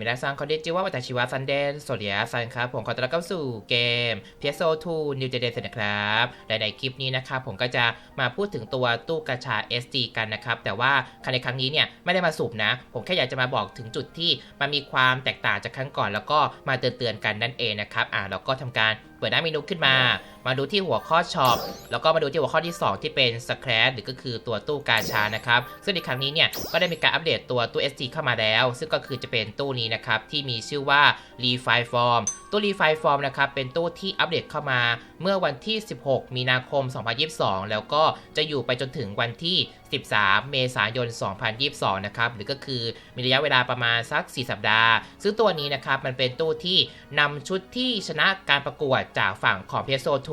มินาซังคอนเดจิว่าวัตชิวะซันเดนโซเลียซันครับผมขอต้อนรับเข้าสู่เกม PS2 New Generation นะครับและในคลิปนี้นะครับผมก็จะมาพูดถึงตัวตู้กระชา SD กันนะครับ แต่ว่าในครั้งนี้เนี่ยไม่ได้มาสูบนะ ผมแค่อยากจะมาบอกถึงจุดที่มันมีความแตกต่างจากครั้งก่อน แล้วก็มาเตือนๆกันนั่นเองนะครับอ่าเราก็ทำการเปิดหน้าเมนูขึ้นมา มาดูที่หัวข้อช็อปแล้วก็มาดูที่หัวข้อที่ 2 ที่เป็นสแครหรือก็คือตัวตู้กาชานะครับ ซึ่งในครั้งนี้เนี่ยก็ได้มีการอัปเดตตัวตู้ SD เข้ามาแล้ว ซึ่งก็คือจะเป็นตู้นี้นะครับที่มีชื่อว่า Refi Form ตู้ Refi Form นะครับเป็นตู้ที่อัปเดตเข้ามาเมื่อวันที่ 16 มีนาคม 2022 แล้วก็จะอยู่ไปจนถึงวันที่ 13 เมษายน 2022 นะครับหรือก็คือมีระยะเวลาประมาณสัก 4 สัปดาห์ ซึ่งตัวนี้นะครับมันเป็นตู้ที่นำชุดที่ชนะการประกวดจากฝั่งของ PS2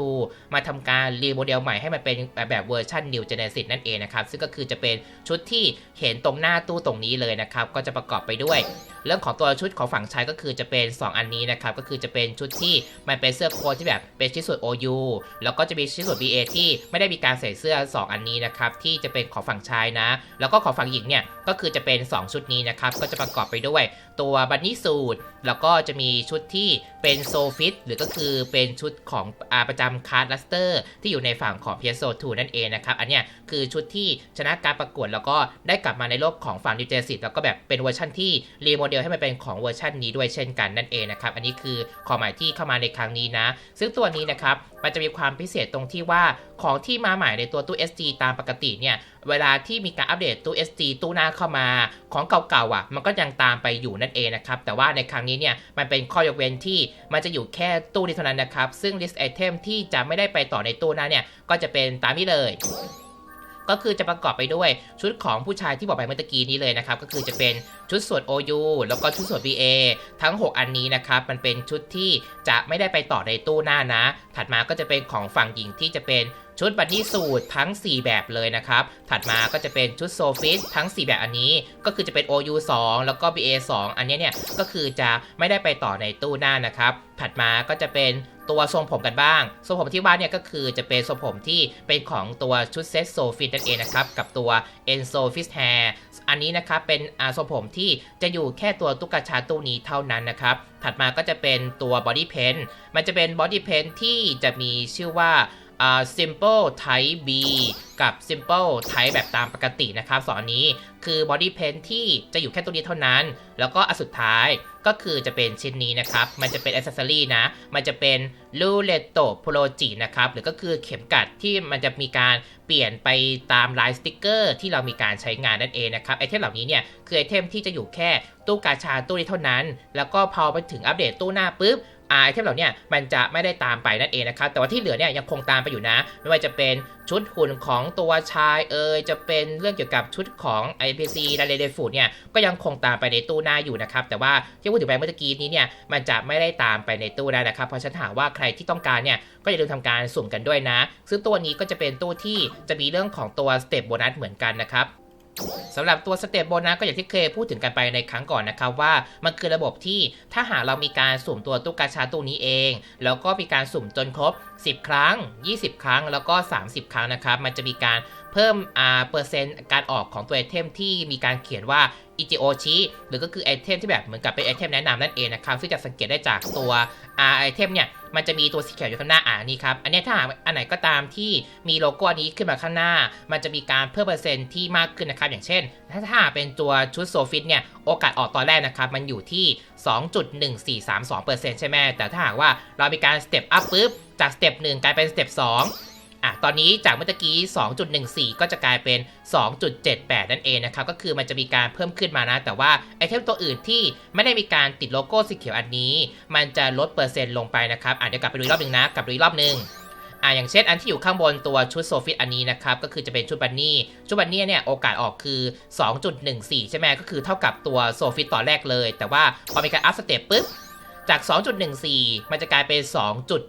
มาทำการรีโมเดลใหม่ให้มันเป็นแบบเวอร์ชัน New Genesis นั่นเองนะครับซึ่งก็คือจะเป็นชุดที่เห็นตรงหน้าตู้ตรงนี้เลยนะครับก็จะประกอบไปด้วย เรื่องของตัวชุดของฝั่งชายก็คือจะเป็น 2 อันนี้นะครับก็คือจะเป็นชุดที่มันเป็นเสื้อโค้ทที่แบบเป็นชิ้นส่วน OU แล้วก็จะมีชิ้นส่วน BA ที่ไม่ได้มีการใส่เสื้อ 2 อันนี้นะครับที่จะเป็นของฝั่งชายนะ แล้วก็ของฝั่งหญิงเนี่ยก็คือจะเป็น 2 ชุดนี้นะครับก็จะประกอบไปด้วยตัวบันนี่สูทแล้วก็จะมีชุดที่เป็นโซฟิตหรือก็คือเป็นชุดของอาประจำคาร์ดลัสเตอร์ที่อยู่ในฝั่งของ PS2 นั่นเองนะครับอันเนี้ยคือชุดที่ชนะการประกวดแล้วก็ได้กลับมาในโลกของฝั่งดิเจสิตแล้วก็แบบเป็นเวอร์ชันที่รีโมเดลให้มันเป็นของเวอร์ชันนี้ด้วยเช่นกันนั่นเองนะครับอันนี้คือของใหม่ที่เข้ามาในครั้งนี้นะ ซึ่งตัวนี้นะครับมันจะมีความพิเศษตรงที่ว่าของที่มาใหม่ในตัวตู้ SD ตามปกติเนี่ยเวลาที่มีการอัปเดตตู้ SD ตู้หน้าเข้ามาของเก่าๆอะ มันก็ยังตามไปอยู่นั่นเองนะครับ แต่ว่าในครั้งนี้เนี่ยมันเป็นข้อยกเว้นที่มันจะอยู่แค่ตู้นี้เท่านั้นนะครับ ซึ่ง list item ที่จะไม่ได้ไปต่อในตู้หน้าเนี่ยก็จะเป็นตามนี้เลย ก็คือจะประกอบไปด้วยชุดของผู้ชายที่บอกไปเมื่อกี้นี้เลยนะครับ ก็คือจะเป็นชุดสวน OU แล้วก็ชุดสวน BA ทั้ง 6 อันนี้นะครับ มันเป็นชุดที่จะไม่ได้ไปต่อในตู้หน้านะ ถัดมาก็จะเป็นของฝั่งหญิงที่จะเป็นชุดบันนี่สูตรทั้ง 4 แบบเลยนะครับ ถัดมาก็จะเป็นชุดโซฟิสทั้ง 4 แบบอันนี้ ก็คือจะเป็น OU 2 แล้วก็ BA 2 อันนี้เนี่ย ก็คือจะไม่ได้ไปต่อในตู้หน้านะครับ ถัดมาก็จะเป็น ตัวทรงผมกันบ้าง ทรงผมที่ว่าเนี่ยก็คือจะเป็นทรงผมที่เป็นของตัวชุดเซตโซฟิตนั่นเองนะครับ กับตัว e n s o f i s Hair อันนี้นะครับเป็นอาทรงผมที่จะอยู่แค่ตัวตุ๊กชาตู้นี้เท่านั้นนะครับ ถัดมาก็จะเป็นตัว Body Paint มันจะเป็น Body Paint ที่จะมีชื่อว่าอา simple type B กับ simple type แบบตามปกตินะครับสอนนี้คือ body paint ที่จะอยู่แค่ตัวนี้เท่านั้น แล้วก็อันสุดท้าย ก็คือจะเป็นชิ้นนี้นะครับ มันจะเป็นอ c เซ s รีนะ มันจะเป็น l u l e t t o p r o j i นะครับ หรือก็คือเข็มกัดที่มันจะมีการเปลี่ยนไปตามลายสติกเกอร์ ที่เรามีการใช้งานนั่นเองนะครับ ไอเทมเหล่านี้เนี่ยคือไอเทมที่จะอยู่แค่ตู้กาชาตู้นี้เท่านั้น แล้วก็พอไปถึงอัปเดตตู้หน้าปุ๊บ ไอเทมเหล่านี้มันจะไม่ได้ตามไปนั่นเองนะครับ แต่ว่าที่เหลือเนี่ยยังคงตามไปอยู่นะ ไม่ว่าจะเป็นชุดหุ่นของตัวชายเอยจะเป็นเรื่องเกี่ยวกับชุดของ IPC ดาเลเดฟูดเนี่ยก็ยังคงตามไปในตู้หน้าอยู่นะครับ แต่ว่าที่พูดถึงไปเมื่อกี้นี้เนี่ยมันจะไม่ได้ตามไปในตู้ได้นะครับ เพราะฉันถามว่าใครที่ต้องการเนี่ยก็อย่าลืมทำการสุ่มกันด้วยนะ ซึ่งตัวนี้ก็จะเป็นตู้ที่จะมีเรื่องของตัวสเต็ปโบนัสเหมือนกันนะครับ สำหรับตัวสเตปโบนัสก็อย่างที่เคยพูดถึงกันไปในครั้งก่อนนะครับว่ามันคือระบบที่ถ้าหากเรามีการสุ่มตัวตู้กาชาตู้นี้เอง แล้วก็มีการสุ่มจนครบ 10 ครั้ง 20 ครั้งแล้วก็ 30 ครั้งนะครับ มันจะมีการ เพิ่มอ่าเปอร์เซ็นต์การออกของตัวไอเทมที่มีการเขียนว่าอิจิโอชิหรือก็คือไอเทมที่แบบเหมือนกับเป็นไอเทมแนะนำนั่นเองนะครับซึ่งจะสังเกตได้จากตัวอ่าไอเทมเนี่ยมันจะมีตัวสีเขียวอยู่ข้างหน้าอ่านี่ครับ อันนี้ถ้าหากอันไหนก็ตามที่มีโลโก้อันนี้ขึ้นมาข้างหน้า มันจะมีการเพิ่มเปอร์เซ็นต์ที่มากขึ้นนะครับ อย่างเช่น ถ้าถ้าเป็นตัวชุดโซฟิตเนี่ย โอกาสออกตอนแรกนะครับ มันอยู่ที่ 2.1432%ใช่ไหมแต่ถ้าหากว่าเรามีการสเต็ปอัพปุ๊บ จากสเต็ป1กลายเป็นสเต็ป2 อะตอนนี้จากเมื่อกี้ 2.14 ก็จะกลายเป็น 2.78 นั่นเองนะครับ ก็คือมันจะมีการเพิ่มขึ้นมานะ แต่ว่าไอเทมตัวอื่นที่ไม่ได้มีการติดโลโก้สีเขียวอันนี้ มันจะลดเปอร์เซ็นต์ลงไปนะครับอะเดี๋ยวกลับไปดูอีรอบหนึ่งนะกลับไปดูอีรอบหนึ่งอะอย่างเช่นอันที่อยู่ข้างบนตัวชุดโซฟิตอันนี้นะครับ ก็คือจะเป็นชุดบันนี่ ชุดบันนี่เนี่ยโอกาสออกคือ 2.14 ใช่ไหมก็คือเท่ากับตัวโซฟิตต่อนแรกเลย แต่ว่าพอมีการอัพสเต็ปปุ๊บ จาก 2.14 มันจะกลายเป็น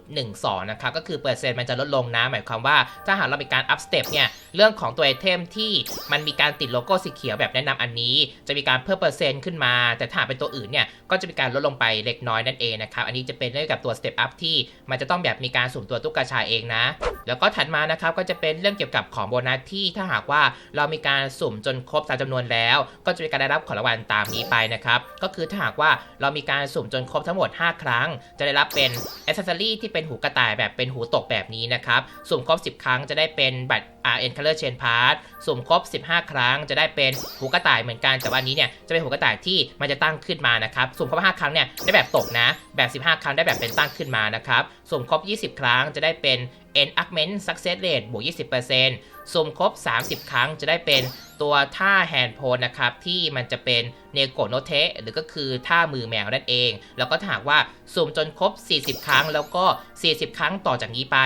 2.12 นะครับ ก็คือเปอร์เซ็นต์มันจะลดลงนะ หมายความว่าถ้าหากเรามีการ up step เนี่ย เรื่องของตัวไอเทมที่มันมีการติดโลโก้สีเขียวแบบแนะนำอันนี้ จะมีการเพิ่มเปอร์เซ็นต์ขึ้นมา แต่ถ้าเป็นตัวอื่นเนี่ย ก็จะมีการลดลงไปเล็กน้อยนั่นเองนะครับ อันนี้จะเป็นเรื่องกับตัว step up ที่มันจะต้องแบบมีการสุ่มตัวตุ๊กตาเองนะ แล้วก็ถัดมานะครับ ก็จะเป็นเรื่องเกี่ยวกับของโบนัสที่ถ้าหากว่าเรามีการสุ่มจนครบตามจำนวนแล้ว ก็จะมีการได้รับของรางวัลตามนี้ไปนะครับ ก็คือถ้าหากว่าเรามีการสุ่มจนครบทั้งหมด5 ครั้ง จะได้รับเป็นอ c เซ s ซอรี่ที่เป็นหูกระต่ายแบบเป็นหูตกแบบนี้นะครับ สุ่มครบ 10 ครั้งจะได้เป็นบัตร RN Color Chain Pass สุ่มครบ 15 ครั้งจะได้เป็นหูกระต่ายเหมือนกัน แต่ว่าอันนี้เนี่ยจะเป็นหูกระต่ายที่มันจะตั้งขึ้นมานะครับ สุ่มครบ 5 ครั้งเนี่ยได้แบบตกนะ แบบ 15 ครั้งได้แบบเป็นตั้งขึ้นมานะครับ สุ่มครบ 20 ครั้งจะได้เป็น N Augment Success Rate บวก 20%สุ่มครบ 30 ครั้งจะได้เป็นตัวท่าแฮนด์โพนนะครับ ที่มันจะเป็นเนโกโนเทหรือก็คือท่ามือแมวนั่นเอง แล้วก็ถ้าหากว่าสุ่มจนครบ 40 ครั้งแล้วก็ 40 ครั้งต่อจากนี้ไป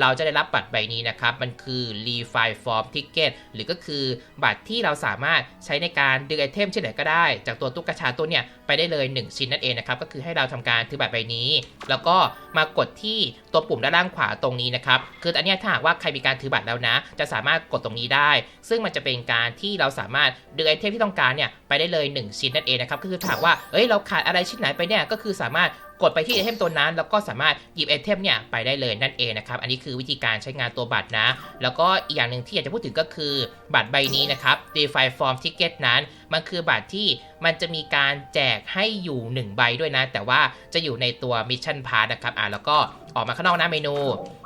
เราจะได้รับบัตรใบนี้นะครับ มันคือ Refine Form Ticket หรือก็คือบัตรที่เราสามารถใช้ในการดึงไอเทมชิ้นไหนก็ได้ จากตัวตุ๊กชาตัวเนี่ยไปได้เลย 1 ชิ้นนั่นเองนะครับก็คือให้เราทำการถือบัตรใบนี้ แล้วก็มากดที่ตัวปุ่มด้านล่างขวาตรงนี้นะครับคืออันนี้ถ้าหากว่าใครมีการถือบัตรแล้วนะ จะสามารถกดตรงนี้ได้ ซึ่งมันจะเป็นการที่เราสามารถดึงไอเทมที่ต้องการเนี่ยไปได้เลย 1 ชิ้นนั่นเองนะครับ ก็คือถามว่าเอ้ยเราขาดอะไรชิ้นไหนไปเนี่ยก็คือสามารถ กดไปที่ไอเทมตัวนั้น แล้วก็สามารถหยิบไอเทมเนี่ยไปได้เลยนั่นเองนะครับ อันนี้คือวิธีการใช้งานตัวบัตรนะ แล้วก็อีกอย่างหนึ่งที่อยากจะพูดถึงก็คือบัตรใบนี้นะครับ DeFi Form Ticket นั้น มันคือบัตรที่มันจะมีการแจกให้อยู่ 1 ใบด้วยนะ แต่ว่าจะอยู่ในตัว Mission Pass นะครับอ่าแล้วก็ออกมาข้างนอกหน้าเมนู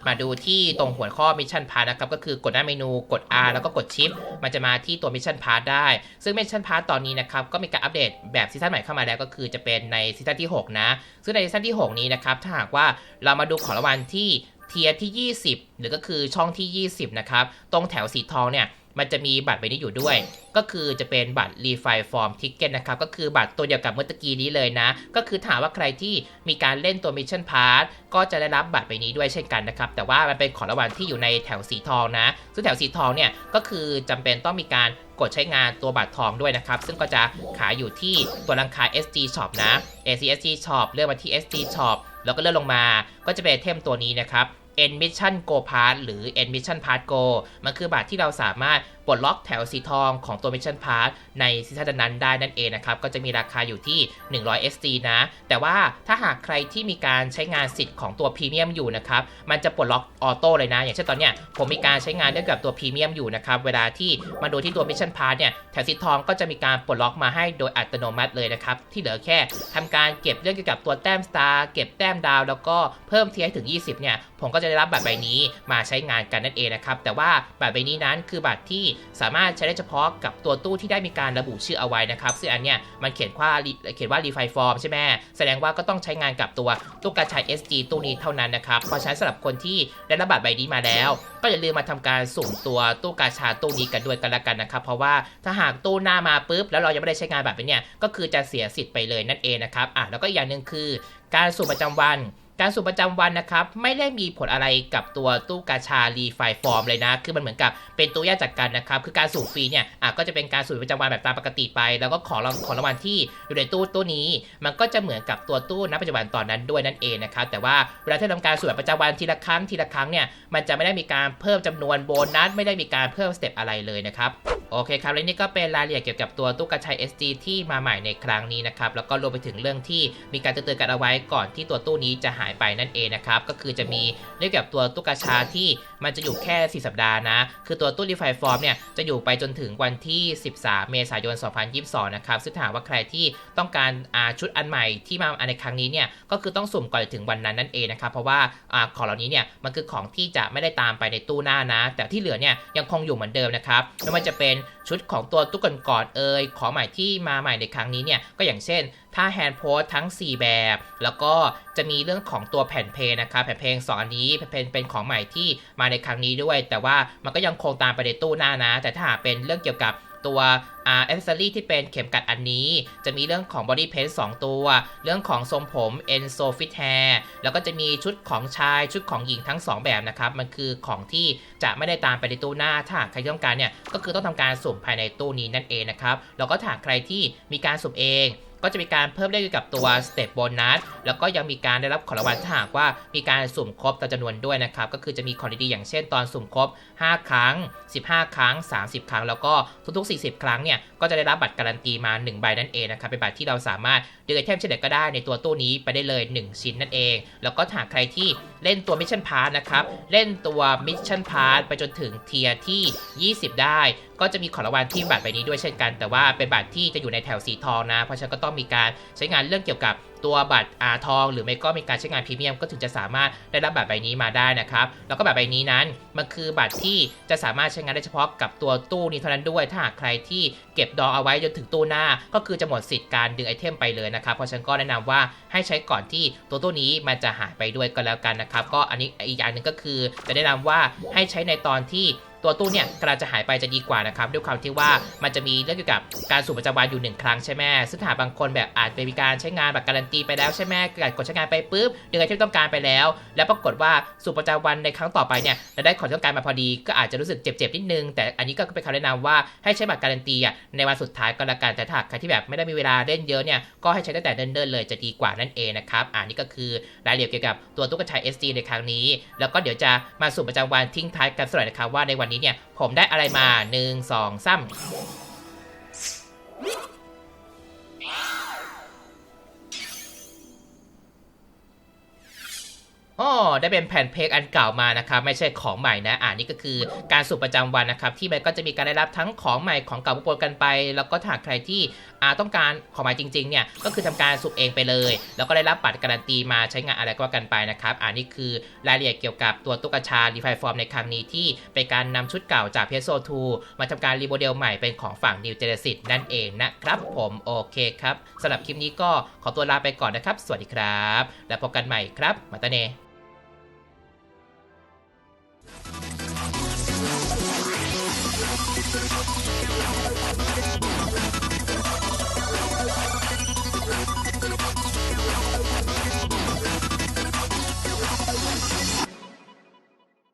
มาดูที่ตรงหัวข้อ Mission Pass นะครับก็คือกดหน้าเมนูกด R แล้วก็กดชิปมันจะมาที่ตัว Mission Pass ได้ ซึ่ง Mission Pass ตอนนี้นะครับก็มีการอัปเดตแบบซีซั่นใหม่เข้ามาแล้วก็คือจะเป็นในซีซั่นที่ 6 นะ ซึ่งในซีซั่นที่ 6 นี้นะครับ ถ้าหากว่าเรามาดูของรางวัลที่เทียร์ที่ 20 หรือก็คือช่องที่ 20 นะครับ ตรงแถวสีทองเนี่ย มันจะมีบัตรใบนี้อยู่ด้วย ก็คือจะเป็นบัตร Refi Form Ticket นะครับ ก็คือบัตรตัวเดียวกับเมื่อตะกี้นี้เลยนะ ก็คือถามว่าใครที่มีการเล่นตัว Mission Pass ก็จะได้รับบัตรใบนี้ด้วยเช่นกันนะครับ แต่ว่ามันเป็นของรางวัลที่อยู่ในแถวสีทองนะ ซึ่งแถวสีทองเนี่ยก็คือจำเป็นต้องมีการกดใช้งานตัวบัตรทองด้วยนะครับ ซึ่งก็จะขายอยู่ที่ตัวราคา SG Shop นะ ACSG Shop เลื่อนมาที่ SG Shop แล้วก็เลื่อนลงมา ก็จะเป็นเทมตัวนี้นะครับ Admission Go Pass หรือ Admission Pass Go มันคือบัตรที่เราสามารถ ปลดล็อกแถวสีทองของตัว Mission Pass ในซีซั่นนั้นได้นั่นเองนะครับก็จะมีราคาอยู่ที่ 100 SC นะ แต่ว่าถ้าหากใครที่มีการใช้งานสิทธิ์ของตัวพรีเมียมอยู่นะครับมันจะปลดล็อกออโต้เลยนะ อย่างเช่นตอนเนี้ยผมมีการใช้งานเรื่องกับตัวพรีเมียมอยู่นะครับเวลาที่มาดูที่ตัว Mission Pass เนี่ยแถวสีทองก็จะมีการปลดล็อกมาให้โดยอัตโนมัติเลยนะครับที่เหลือแค่ทำการเก็บเรื่องเกี่ยวกับตัวแต้มสตาร์เก็บแต้มดาว แล้วก็เพิ่มเทียร์ให้ถึง 20เนี่ยผมก็จะได้รับบัตรใบนี้มาใช้งานกันนั่นเองนะครับแต่ว่าบัตรใบนี้นั้นคือบัตรที่สามารถใช้ได้เฉพาะกับตัวตู้ที่ได้มีการระบุชื่อเอาไว้นะครับ ซึ่งอันเนี้ยมันเขียนว่าเขียนว่า refi form ใช่ไหมแสดงว่าก็ต้องใช้งานกับตัวตู้กระชาย SG ตู้นี้เท่านั้นนะครับเพราะฉะนั้นสำหรับคนที่ได้รับบัตรใบนี้มาแล้ว ก็อย่าลืมมาทำการสุ่มตัวตู้กาชาตู้นี้กันด้วยกันละกันนะครับ เพราะว่าถ้าหากตู้หน้ามาปุ๊บแล้วเรายังไม่ได้ใช้งานบัตรไปเนี่ยก็คือจะเสียสิทธิ์ไปเลยนั่นเองนะครับอะแล้วก็อีกอย่างหนึ่งคือ การสุ่มประจำวัน การสุ่มประจำวันนะครับไม่ได้มีผลอะไรกับตัวตู้กาชารีไฟฟอร์มเลยนะ คือมันเหมือนกับเป็นตัวแยกจากกันนะครับ คือการสุ่มฟรีเนี่ยอะก็จะเป็นการสุ่มประจำวันแบบตามปกติไป แล้วก็ของรางของรางวัลที่อยู่ในตู้ตู้นี้ มันก็จะเหมือนกับตัวตู้ณปัจจุบันตอนนั้นด้วยนั่นเองนะครับ แต่ว่าเวลาที่ทำการสุ่มแบบประจำวันทีละครั้งทีละครั้งเนี่ย มันจะไม่ได้มีการเพิ่มจำนวนโบนัสไม่ได้มีการเพิ่มสเต็ปอะไรเลยนะครับโอเคครับ และนี่ก็เป็นรายละเอียดเกี่ยวกับตัวตู้กระชัย SG ที่มาใหม่ในครั้งนี้นะครับแล้วก็รวมไปถึงเรื่องที่มีการเตือนกันเอาไว้ก่อนที่ตัวตู้นี้จะหายไปนั่นเองนะครับ ก็คือจะมีเรียกับตัวตู้กระชาที่มันจะอยู่แค่ 4 สัปดาห์นะ คือตัวตู้รีไฟฟอร์มเนี่ยจะอยู่ไปจนถึงวันที่ 13 เมษายน 2022 นะครับ ซึ่งถ้าหากว่าใครที่ต้องการอ่าชุดอันใหม่ที่มาในครั้งนี้เนี่ยก็คือต้องสุ่มก่อนถึงวันนั้นนั่นเองนะครับ เพราะว่าอ่าของเหล่านี้เนี่ยมันคือของที่จะไม่ได้ตามไปในตู้หน้านะ แต่ที่เหลือเนี่ยยังคงอยู่เหมือนเดิมนะครับไม่ว่าจะเป็นชุดของตัวตู้ก่อนเอ่ยของใหม่ที่มาใหม่ในครั้งนี้เนี่ยก็อย่างเช่น ถ้าแฮนด์โพสทั้ง 4 แบบ แล้วก็จะมีเรื่องของของตัวแผ่นเพลงนะครับแผ่นเพลงสองอันนี้เป็นเป็นของใหม่ที่มาในครั้งนี้ด้วย แต่ว่ามันก็ยังคงตามไปในตู้หน้านะ แต่ถ้าหากเป็นเรื่องเกี่ยวกับตัวอ่าอ c เซ s รี่ที่เป็นเข็มกัดอันนี้ จะมีเรื่องของ Body Paint 2ตัว เรื่องของทรงผม Enso Fit Hair แล้วก็จะมีชุดของชายชุดของหญิงทั้ง 2 แบบนะครับ มันคือของที่จะไม่ได้ตามไปในตู้หน้า ถ้าใครต้องการเนี่ย ก็คือต้องทำการสุ่มภายในตู้นี้นั่นเองนะครับ แล้วก็ถ้าใครที่มีการสุ่มเอง ก็จะมีการเพิ่มได้เกี่ยวกับตัวสเตปโบนัสแล้วก็ยังมีการได้รับของรางวัลถ้าหากว่ามีการสุ่มครบตามจำนวนด้วยนะครับ ก็คือจะมีของดีๆอย่างเช่นตอนสุ่มครบ 5 ครั้ง 15 ครั้ง 30 ครั้ง แล้วก็ทุกๆ 40 ครั้งเนี่ยก็จะได้รับบัตรการันตีมา 1 ใบนั่นเองนะครับเป็นบัตรที่เราสามารถดึงไอเทมเฉลี่ยก็ได้ในตัวตู้นี้ไปได้เลย 1 ชิ้นนั่นเอง แล้วก็หากใครที่ เล่นตัวมิชชั่นพาร์นะครับ เล่นตัวมิชชั่นพาร์ไปจนถึงเทียร์ที่ 20 ได้ ก็จะมีของรางวัลที่บัตรใบนี้ด้วยเช่นกัน แต่ว่าเป็นบัตรที่จะอยู่ในแถวสีทองนะ เพราะฉะนั้นก็ต้องมีการใช้งานเรื่องเกี่ยวกับตัวบัตรอาทอง หรือไม่ก็มีการใช้งานพรีเมียมก็ถึงจะสามารถได้รับบัตรใบนี้มาได้นะครับ แล้วก็บัตรใบนี้นั้นมันคือบัตรที่จะสามารถใช้งานได้เฉพาะกับตัวตู้นี้เท่านั้นด้วย ถ้าหากใครที่เก็บดอเอาไว้จนถึงตู้หน้า ก็คือจะหมดสิทธิ์การดึงไอเทมไปเลยนะครับ เพราะฉันก็แนะนำว่าให้ใช้ก่อนที่ตัวตู้นี้มันจะหายไปด้วยก็แล้วกันนะครับ ก็อันนี้อีกอย่างหนึ่งก็คือจะแนะนำว่าให้ใช้ในตอนที่ ตัวตู้เนี่ยกำลังจะหายไปจะดีกว่านะครับด้วยความที่ว่ามันจะมีเรื่องเกี่ยวกับการสูบประจำวันอยู่หนึ่งครั้งใช่ไหมซึ่งถ้าบางคนแบบอาจไปมีการใช้งานแบบการันตีไปแล้วใช่ไหมกดใช้งานไปปุ๊บเดึงไอเทมต้องการไปแล้ว แล้วปรากฏว่าสูบประจำวันในครั้งต่อไปเนี่ยเราได้ของที่ต้องการมาพอดีก็อาจจะรู้สึกเจ็บๆนิดนึง แต่อันนี้ก็เป็นคำแนะนำว่าให้ใช้บัตรการันตีอะในวันสุดท้ายก็แล้วกันแต่ถ้าหากใครที่แบบไม่ได้มีเวลาเล่นเยอะเนี่ยก็ให้ใช้ตั้งแต่เดินๆเลยจะดีกว่านั่นเองนะครับอ่านี่ก็คือรายละเอียดเกี่ยวกับตัวตุ๊กตา SD ในครั้งนี้ แล้วก็เดี๋ยวจะมาสู่ประจำวันทิ้งท้ายกันสักหน่อยนะครับว่าในวันันนี้เนี่ยผมได้อะไรมา 1 2 3 อ๋อได้เป็นแผ่นเพลงอันเก่ามานะครับ ไม่ใช่ของใหม่นะอ่านี่ก็คือการสุ่มประจำวันนะครับ ที่มันก็จะมีการได้รับทั้งของใหม่ของเก่าปนกันไป แล้วก็ถ้าหากใครที่อ่าต้องการของใหม่จริงๆเนี่ยก็คือทำการสุ่มเองไปเลย แล้วก็ได้รับบัตรการันตีมาใช้งานอะไรก็ว่ากันไปนะครับอ่านี่คือรายละเอียดเกี่ยวกับตัวตุ๊กตารีไฟฟอร์มในครั้งนี้ที่เป็นการนำชุดเก่าจากเพโซ2มาทำการรีโมเดลใหม่เป็นของฝั่งนิวเจเนซิสนั่นเองนะครับผมโอเคครับสำหรับคลิปนี้ก็ขอตัวลาไปก่อนนะครับ สวัสดีครับ แล้วพบกันใหม่ครับมาตาเน Yeah.